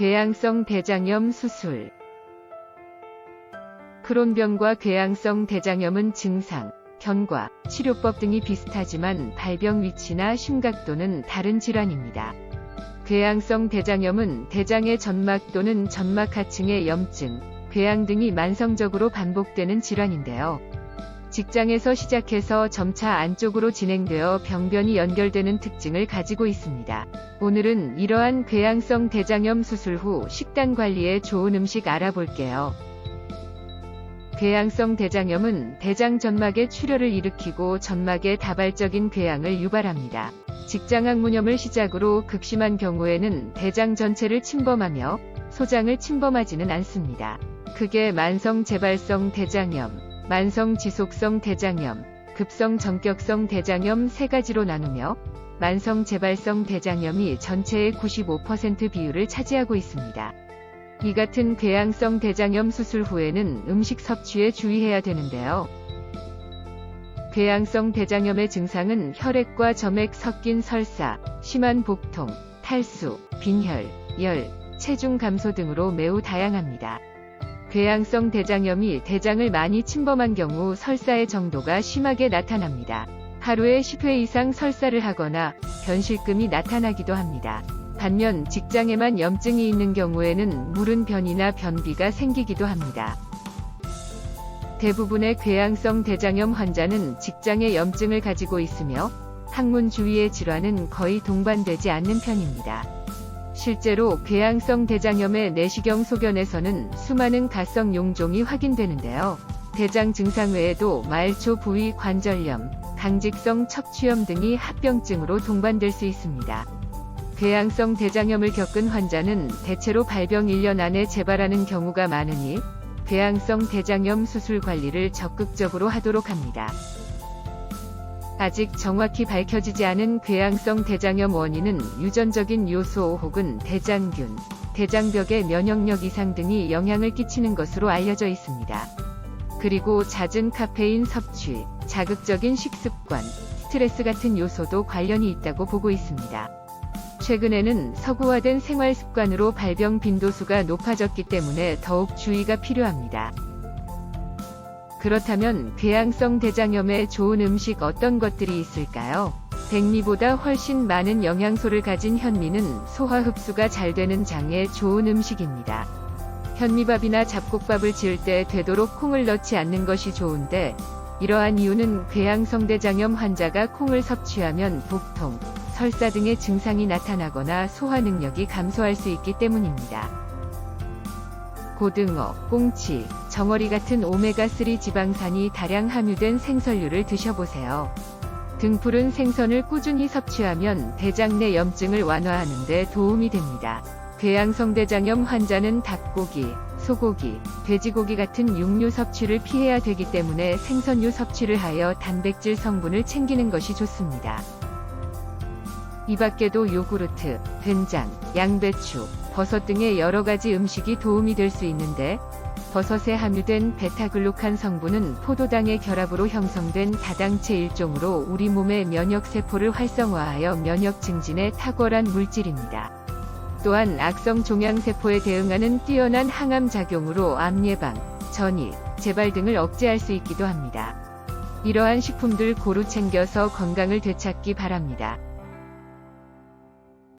궤양성 대장염 수술 크론병과 궤양성 대장염은 증상, 경과, 치료법 등이 비슷하지만 발병 위치나 심각도는 다른 질환입니다. 궤양성 대장염은 대장의 점막 또는 점막 하층의 염증, 궤양 등이 만성적으로 반복되는 질환인데요. 직장에서 시작해서 점차 안쪽으로 진행되어 병변이 연결되는 특징을 가지고 있습니다. 오늘은 이러한 궤양성 대장염 수술 후 식단 관리에 좋은 음식 알아볼게요. 궤양성 대장염은 대장 점막의 출혈을 일으키고 점막에 다발적인 궤양을 유발합니다. 직장항문염을 시작으로 극심한 경우에는 대장 전체를 침범하며 소장을 침범하지는 않습니다. 크게 만성 재발성 대장염, 만성 지속성 대장염, 급성 전격성 대장염 세 가지로 나누며 만성 재발성 대장염이 전체의 95% 비율을 차지하고 있습니다. 이 같은 궤양성 대장염 수술 후에는 음식 섭취에 주의해야 되는데요. 궤양성 대장염의 증상은 혈액과 점액 섞인 설사, 심한 복통, 탈수, 빈혈, 열, 체중 감소 등으로 매우 다양합니다. 궤양성 대장염이 대장을 많이 침범한 경우 설사의 정도가 심하게 나타납니다. 하루에 10회 이상 설사를 하거나 변실금이 나타나기도 합니다. 반면 직장에만 염증이 있는 경우에는 물은 변이나 변비가 생기기도 합니다. 대부분의 궤양성 대장염 환자는 직장에 염증을 가지고 있으며 항문 주위의 질환은 거의 동반되지 않는 편입니다. 실제로 궤양성 대장염의 내시경 소견에서는 수많은 가성 용종이 확인되는데요. 대장 증상 외에도 말초 부위 관절염, 강직성 척추염 등이 합병증으로 동반될 수 있습니다. 궤양성 대장염을 겪은 환자는 대체로 발병 1년 안에 재발하는 경우가 많으니 궤양성 대장염 수술 관리를 적극적으로 하도록 합니다. 아직 정확히 밝혀지지 않은 궤양성 대장염 원인은 유전적인 요소 혹은 대장균, 대장벽의 면역력 이상 등이 영향을 끼치는 것으로 알려져 있습니다. 그리고 잦은 카페인 섭취, 자극적인 식습관, 스트레스 같은 요소도 관련이 있다고 보고 있습니다. 최근에는 서구화된 생활 습관으로 발병 빈도수가 높아졌기 때문에 더욱 주의가 필요합니다. 그렇다면 궤양성 대장염에 좋은 음식 어떤 것들이 있을까요? 백미보다 훨씬 많은 영양소를 가진 현미는 소화 흡수가 잘 되는 장에 좋은 음식입니다. 현미밥이나 잡곡밥을 지을 때 되도록 콩을 넣지 않는 것이 좋은데 이러한 이유는 궤양성 대장염 환자가 콩을 섭취하면 복통, 설사 등의 증상이 나타나거나 소화 능력이 감소할 수 있기 때문입니다. 고등어, 꽁치, 정어리 같은 오메가3 지방산이 다량 함유된 생선류를 드셔보세요. 등푸른 생선을 꾸준히 섭취하면 대장 내 염증을 완화하는 데 도움이 됩니다. 궤양성 대장염 환자는 닭고기, 소고기, 돼지고기 같은 육류 섭취를 피해야 되기 때문에 생선류 섭취를 하여 단백질 성분을 챙기는 것이 좋습니다. 이 밖에도 요구르트, 된장, 양배추, 버섯 등의 여러 가지 음식이 도움이 될 수 있는데 버섯에 함유된 베타글루칸 성분은 포도당의 결합으로 형성된 다당체 일종으로 우리 몸의 면역 세포를 활성화하여 면역 증진에 탁월한 물질입니다. 또한 악성 종양 세포에 대응하는 뛰어난 항암 작용으로 암 예방, 전이, 재발 등을 억제할 수 있기도 합니다. 이러한 식품들 고루 챙겨서 건강을 되찾기 바랍니다.